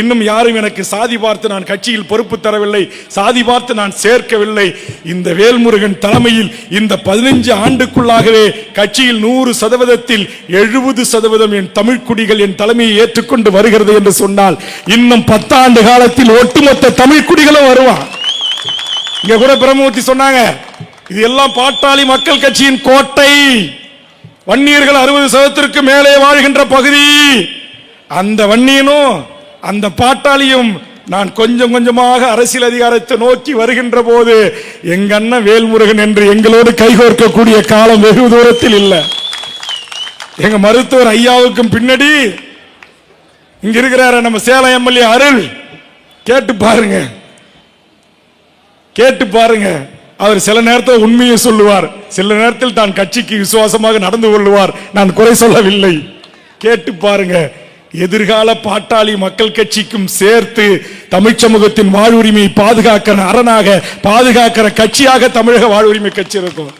இன்னும் யாரும் எனக்கு சாதி பார்த்து நான் கட்சியில் பொறுப்பு தரவில்லை சாதி பார்த்து நான் சேர்க்கவில்லை. இந்த வேல்முருகன் தலைமையில் இந்த பதினைஞ்சு ஆண்டுக்குள்ளாகவே கட்சியில் நூறு சதவீதத்தில் எழுபது சதவீதம் என் தமிழ் குடிகள் என் தலைமையை ஏற்றுக்கொண்டு வருகிறது என்று சொன்னால் இன்னும் பத்தாண்டு காலத்தில் ஒட்டுமொத்த தமிழ் குடிகளும் வருவான். இங்க கூட பிரம்மூர்த்தி சொன்னாங்க இது எல்லாம் பாட்டாளி மக்கள் கட்சியின் கோட்டை. வன்னியர்கள் அறுபது சதத்திற்கு மேலே வாழ்கின்ற பகுதி. அந்த வன்னியனும் அந்த பாட்டாளியும் நான் கொஞ்சம் கொஞ்சமாக அரசியல் அதிகாரத்தை நோக்கி வருகின்ற போது எங்க அண்ணன் வேல்முருகன் என்று எங்களோடு கைகோர்க்கக்கூடிய காலம் வெகு தூரத்தில் இல்லை. எங்க மருத்துவர் ஐயாவுக்கும் பின்னாடி இங்க இருக்கிறார நம்ம சேலம் எம்எல்ஏ அருள். கேட்டு பாருங்க. கேட்டு பாருங்க. அவர் சில நேரத்தில் உண்மையை சொல்லுவார். சில நேரத்தில் தான் கட்சிக்கு விசுவாசமாக நடந்து கொள்வார் நான் குறை சொல்லவில்லை. கேட்டு பாருங்க. எதிர்கால பாட்டாளி மக்கள் கட்சிக்கும் சேர்த்து தமிழ் சமூகத்தின் வாழ்வுரிமையை பாதுகாக்கிற அரணாக பாதுகாக்கிற கட்சியாக தமிழக வாழ்வுரிமை கட்சி இருக்கும்.